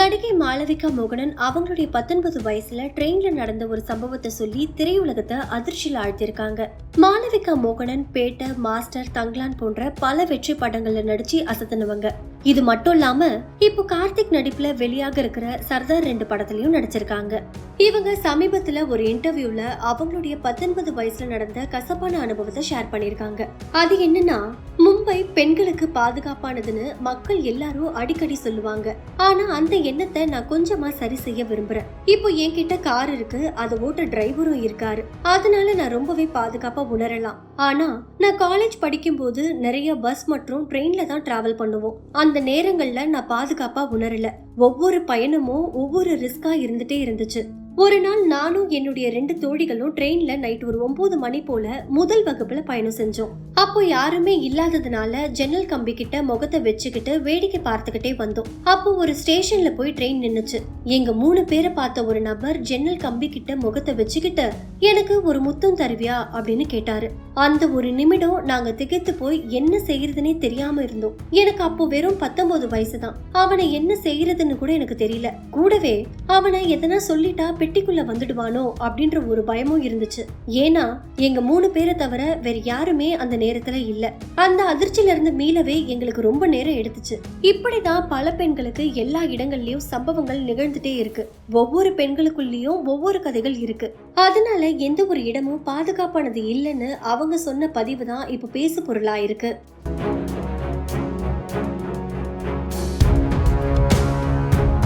நடிகை மாளவிகா மோகனன் அவங்களுடைய பத்தொன்பது வயசுல ட்ரெயின்ல நடந்த ஒரு சம்பவத்தை சொல்லி திரையுலகத்தை அதிர்ச்சியில் ஆழ்த்திருக்காங்க மாளவிகா மோகனன் பேட்ட மாஸ்டர் தங்லான் போன்ற பல வெற்றி படங்கள்ல நடிச்சு அசத்தினவங்க. இது மட்டும் இல்லாம இப்போ கார்த்திக் நடிப்புல வெளியாக இருக்கிற சர்தார் ரெண்டு படத்துலயும் நடிச்சிருக்காங்க. இவங்க சமீபத்துல ஒரு இன்டர்வியூல அவங்களுடைய பத்தொன்பது வயசுல நடந்த கசப்பான அனுபவத்தை ஷேர் பண்ணிருக்காங்க அது என்னன்னா மும்பை பெண்களுக்கு பாதுகாப்பானதுன்னு மக்கள் எல்லாரும் அடிக்கடி சொல்லுவாங்க. ஆனா அந்த எண்ணத்தை நான் கொஞ்சமா சரி செய்ய விரும்புறேன். இப்போ என்கிட்ட கார் இருக்கு அதை ஓட்ட டிரைவரும் இருக்காரு. அதனால நான் ரொம்பவே பாதுகாப்பா உணரலாம். ஆனா நான் காலேஜ் படிக்கும்போது நிறைய பஸ் மற்றும் ட்ரெயின்ல தான் டிராவல் பண்ணுவோம். அந்த நேரங்கள்ல நான் பாதுகாப்பா உணரல. ஒவ்வொரு பயணமும் ஒவ்வொரு ரிஸ்கா இருந்துட்டே இருந்துச்சு. ஒரு நாள் நானும் என்னுடைய ரெண்டு தோழிகளும் ட்ரெயின்ல நைட் ஒரு ஒன்பது மணி போல முதல் வகுப்புல பயணம் செஞ்சோம். அப்போ யாருமே இல்லாததுனால ஜன்னல் கம்பி கிட்ட முகத்தை வச்சுக்கிட்டு வேடிக்கை பார்த்துக்கிட்டே வந்தோம். அப்போ ஒரு ஸ்டேஷன்ல போய் ட்ரெயின் நின்னுச்சு. எங்க மூணு பேரை பார்த்த ஒரு நபர் ஜன்னல் கம்பி கிட்ட முகத்தை வச்சுக்கிட்டு எனக்கு ஒரு முத்தம் தருவியா? அப்படின்னு கேட்டாரு. அந்த ஒரு நிமிடம் நாங்க திகைத்து போய் என்ன செய்யறதுன்னே தெரியாம இருந்தோம். எனக்கு அப்போ வெறும் பத்தொன்பது வயசுதான். அவனை என்ன செய்யறதுன்னு கூட எனக்கு தெரியல. கூடவே அவனை எதனா சொல்லிட்டா பெட்டிக்குள்ள வந்துடுவானோ அப்படின்ற ஒரு பயமும் இருந்துச்சு. ஏன்னா எங்க மூணு பேரை தவிர வேற யாருமே அந்த நேரத்துல இல்ல. அந்த அதிர்ச்சியில இருந்து மீளவே எங்களுக்கு ரொம்ப நேரம் எடுத்துச்சு. இப்படிதான் பல பெண்களுக்கு எல்லா இடங்கள்லயும் சம்பவங்கள் நிகழ்ந்துட்டே இருக்கு. ஒவ்வொரு பெண்களுக்குள்ளேயும் ஒவ்வொரு கதைகள் இருக்கு. அதனால எந்த ஒரு இடமும் பாதுகாப்பானது இல்லைன்னு அவங்க சொன்ன பதிவு தான் இப்ப பேசு பொருளா இருக்கு.